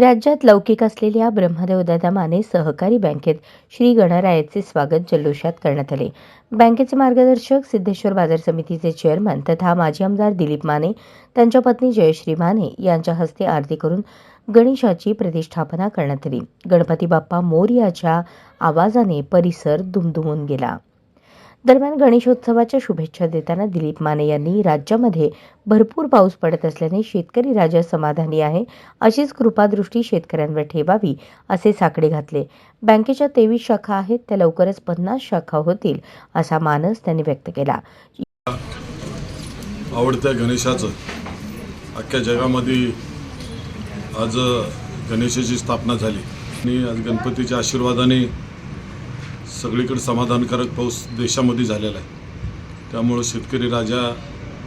राज्यात लौकिक असलेल्या ब्रह्मदेव दादा माने सहकारी बँकेत श्री गणरायाचे स्वागत जल्लोषात करण्यात आले. बँकेचे मार्गदर्शक सिद्धेश्वर बाजार समितीचे चेअरमन तथा माजी आमदार दिलीप माने त्यांच्या पत्नी जयश्री माने यांच्या हस्ते आरती करून गणेशाची प्रतिष्ठापना करण्यात आली. गणपती बाप्पा मोर्याच्या आवाजाने परिसर दुमदुमून गेला. दरम्यान गणेशोत्सवाच्या शुभेच्छा देताना दिलीप माने यांनी राज्यामध्ये भरपूर पाऊस पडत असल्याने शेतकरी राजा समाधानी आहे अशीच कृपादृष्टी शेतकऱ्यांवर ठेवावी असे साकडे घातले. बँकेच्या तेवीस शाखा आहेत त्या लवकरच पन्नास शाखा होतील असा मानस त्यांनी व्यक्त केला. आवडत्या गणेशाचं अख्ख्या जगामध्ये आज गणेशाची स्थापना झाली. आणि आज गणपतीच्या आशीर्वादाने सगळीकडे समाधानकारक पाऊस देशामध्ये झालेला आहे. त्यामुळं शेतकरी राजा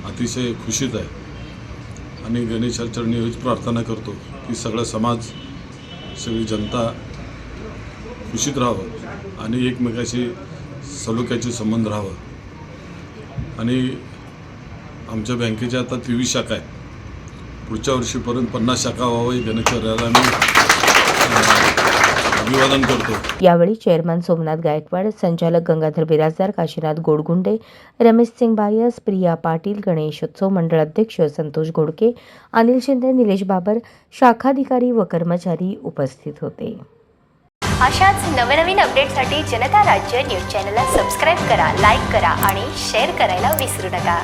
अतिशय खुशीत आहे. आणि गणेशाचरणी हीच प्रार्थना करतो की सगळा समाज सगळी जनता खुशीत राहावं आणि एकमेकाशी सलोख्याचे संबंध राहावं. आणि आमच्या बँकेच्या आता तेवीस शाखा आहेत. पुढच्या वर्षीपर्यंत पन्नास शाखा व्हावं ही आम्ही अभिवादन करतो. यावेळी चेअरमन सोमनाथ गायकवाड संचालक गंगाधर बिराजदार काशीनाथ गोडगुंडे रमेश सिंग बायस प्रिया पाटील गणेशोत्सव मंडळ अध्यक्ष संतोष घोडके अनिल शिंदे निलेश बाबर शाखाधिकारी व कर्मचारी उपस्थित होते. अशाच नवनवीन अपडेटसाठी जनता राज्य न्यूज चॅनलला सबस्क्राईब करा लाईक करा आणि शेअर करायला विसरू नका.